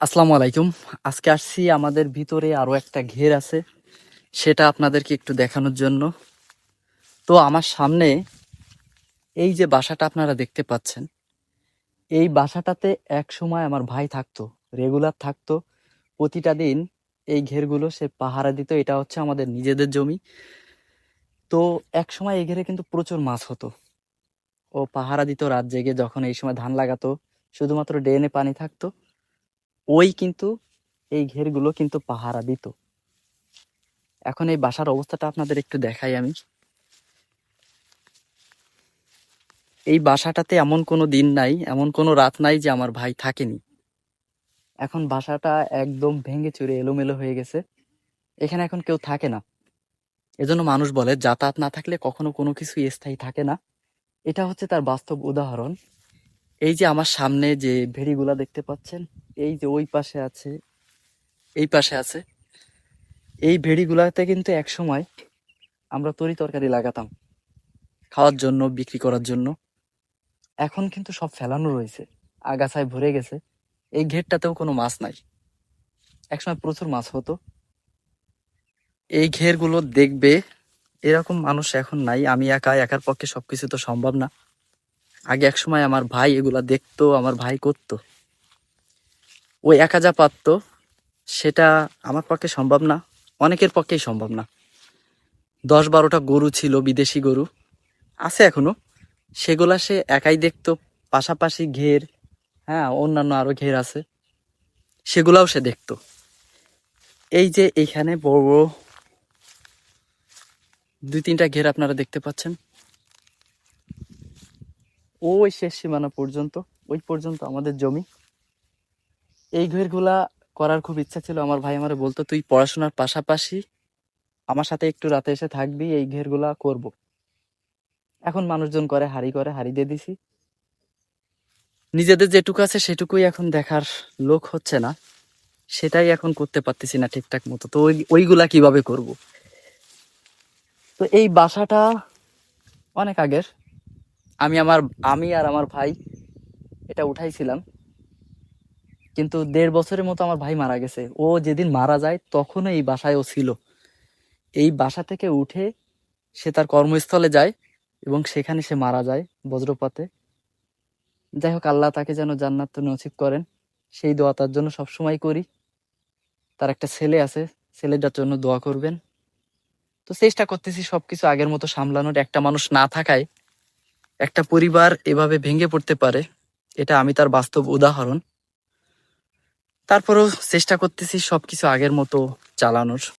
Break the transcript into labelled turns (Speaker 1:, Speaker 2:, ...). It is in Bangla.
Speaker 1: আসসালামু আলাইকুম। আজকে আসছি আমাদের ভিতরে আরও একটা ঘের আছে, সেটা আপনাদেরকে একটু দেখানোর জন্য। তো আমার সামনে এই যে বাসাটা আপনারা দেখতে পাচ্ছেন, এই বাসাটাতে এক সময় আমার ভাই থাকতো রেগুলার থাকতো। প্রতিটা দিন এই ঘেরগুলো সে পাহারা দিত, এটা হচ্ছে আমাদের নিজেদের জমি। তো এক সময় এই ঘেরে কিন্তু প্রচুর মাছ হতো। ও পাহারা দিত, রাত জেগে যখন এই সময় ধান লাগাতো, শুধুমাত্র ড্রেনে পানি থাকতো। ওই কিন্তু এই ঘেরগুলো কিন্তু পাহারা দিত। এখন এই বাসার অবস্থাটা আপনাদের একটু দেখাই আমি। এই বাসাটাতে এমন কোনো দিন নাই, এমন কোনো রাত নাই যে আমার ভাই থাকেনি। এখন বাসাটা একদম ভেঙে চুরে এলোমেলো হয়ে গেছে। এখানে এখন কেউ থাকে না। এজন্য মানুষ বলে, যাতায়াত না থাকলে কখনো কোনো কিছু স্থায়ী থাকে না। এটা হচ্ছে তার বাস্তব উদাহরণ। এই যে আমার সামনে যে ভেড়িগুলা দেখতে পাচ্ছেন এই যে ওই পাশে আছে এই পাশে আছে। এই ভেড়িগুলাতে কিন্তু এক সময় আমরা তরি তরকারি লাগাতাম খাওয়ার জন্য বিক্রি করার জন্য। এখন কিন্তু সব ফেলানো রয়েছে আগাছায় ভরে গেছে। এই ঘেরটাতেও কোনো মাছ নাই। একসময় প্রচুর মাছ হতো। এই ঘেরগুলো দেখবে এরকম মানুষ এখন নাই আমি একা একার পক্ষে সবকিছু তো সম্ভব না। আগে এক সময় আমার ভাই এগুলা দেখতো আমার ভাই করতো। ও একা যা পারতো, সেটা আমার পক্ষে সম্ভব না, অনেকের পক্ষেই সম্ভব না। দশ বারোটা গরু ছিল, বিদেশি গরু, আছে এখনও। সেগুলা সে একাই দেখতো, পাশাপাশি ঘের হ্যাঁ অন্যান্য আরও ঘের আছে, সেগুলাও সে দেখতো। এই যে এইখানে বড় বড় দুই তিনটা ঘের আপনারা দেখতে পাচ্ছেন। ওই শেষ সীমানা পর্যন্ত, ওই পর্যন্ত আমাদের জমি। এই ঘেরগুলা করার খুব ইচ্ছা ছিল। আমার ভাই আমার বলতো, তুই পড়াশোনার পাশাপাশি আমার সাথে একটু রাতে এসে থাকবি, এই ঘেরগুলা করব। এখন মানুষজন করে, হাড়ি করে, হাড়ি দিয়ে দিছি। নিজেদের যেটুকু আছে সেটুকুই এখন দেখার লোক হচ্ছে না। সেটাই এখন করতে পারতেছি না ঠিকঠাক মতো। তো ওই, ওইগুলা কীভাবে করব? তো এই বাসাটা অনেক আগের। আমি আমার, আমি আর আমার ভাই এটা উঠাইছিলাম। কিন্তু দেড় বছরের মতো আমার ভাই মারা গেছে। ও যেদিন মারা যায় তখনও এই বাসায় ও ছিল। এই বাসা থেকে উঠে সে তার কর্মস্থলে যায় এবং সেখানে সে মারা যায় বজ্রপাতে। যাই হোক, আল্লাহ তাকে যেন জান্নাত নসিব করেন। সেই দোয়া তার জন্য সবসময় করি। তার একটা ছেলে আছে, ছেলেটার জন্য দোয়া করবেন। তো চেষ্টা করতেছি সবকিছু আগের মতো সামলানোর। একটা মানুষ না থাকায় একটা পরিবার এভাবে ভেঙে পড়তে পারে, এটা আমি তার বাস্তব উদাহরণ। তারপরেও চেষ্টা করতেছি সব কিছু আগের মতো চালানোর।